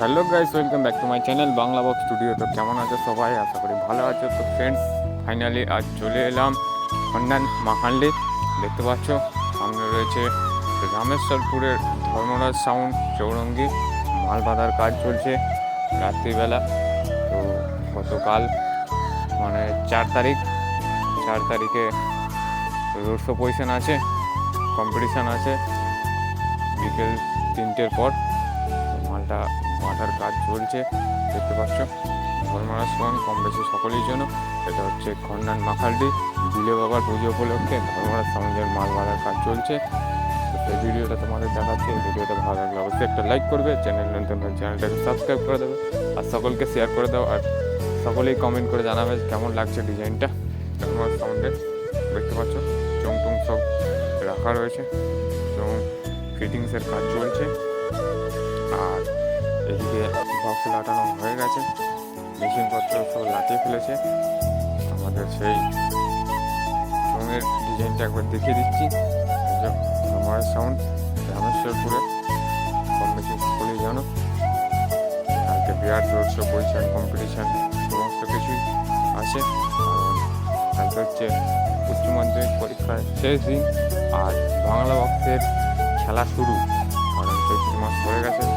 Hello guys, welcome back to my channel Bangla box studio. তো কেমন আছো সবাই? আশা করি ভালো আছো। তো ফ্রেন্ডস ফাইনালি আজ চলে এলাম খন্ডান মাহাল্লি দেখতে পাচ্ছ, সামনে রয়েছে রামেশ্বরপুরের ধর্মরাজ সাউন্ড চৌরঙ্গি। মাল বাঁধার কাজ চলছে রাত্রিবেলা। তো গতকাল মানে চার তারিখ, চার তারিখে রোড শো পজিশন আছে কম্পিটিশান আছে। বিকেল তিনটের পর মালটা বাঁধার কাজ চলছে। দেখতে পাচ্ছ? ধর্মরাজ সন কম বেশি সকলের জন্য এটা হচ্ছে খন্ডান মাখালডি বিলে বাবার পুজো উপলক্ষে ধর্মরাজ সমাজের মাল বাঁধার কাজ চলছে। সেই ভিডিওটা তোমাদের দেখাচ্ছে। এই ভিডিওটা ভালো লাগলে অবশ্যই একটা লাইক করবে। চ্যানেল নতুন চ্যানেলটাকে সাবস্ক্রাইব করে দেবে। আর সকলকে শেয়ার করে দাও। আর সকলেই কমেন্ট করে জানাবে কেমন লাগছে ডিজাইনটা ধর্মরাজ সাউন্ডের দেখতে পাচ্ছ? চং টং সব রাখা রয়েছে। এবং ফিটিংসের কাজ চলছে। আর এদিকে বক্স লাটানো হয়ে গেছে। মেশিনপত্র সব লাটিয়ে ফেলেছে। আমাদের সেই রঙের ডিজাইনটা একবার দেখিয়ে দিচ্ছি। আমার সাউন্ড রামেশ্বরপুরে। কম বেশি সকলেই জানো। কালকে বিরাট রোড শো পজিশন কম্পিটিশান সমস্ত কিছুই আছে। কালকে হচ্ছে উচ্চ মাধ্যমিক পরীক্ষার শেষ দিন। আর বাংলা বক্সের খেলা শুরু। কারণ চৈত্র মাস পড়ে গেছে।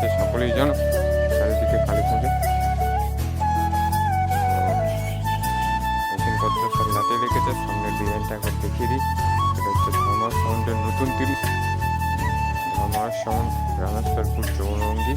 হচ্ছে সকলেই জানো। চারিদিকে কালী পুজো। মেশিনপত্র সব লাটে রেখেছে সামনের ডিজাইনটা একবার দেখিয়ে দিই। এটা হচ্ছে ধর্মার সাউন্ডের নতুন তিরিশ। ধর্মার সাউন্ড, রামেশ্বরপুর চৌরঙ্গি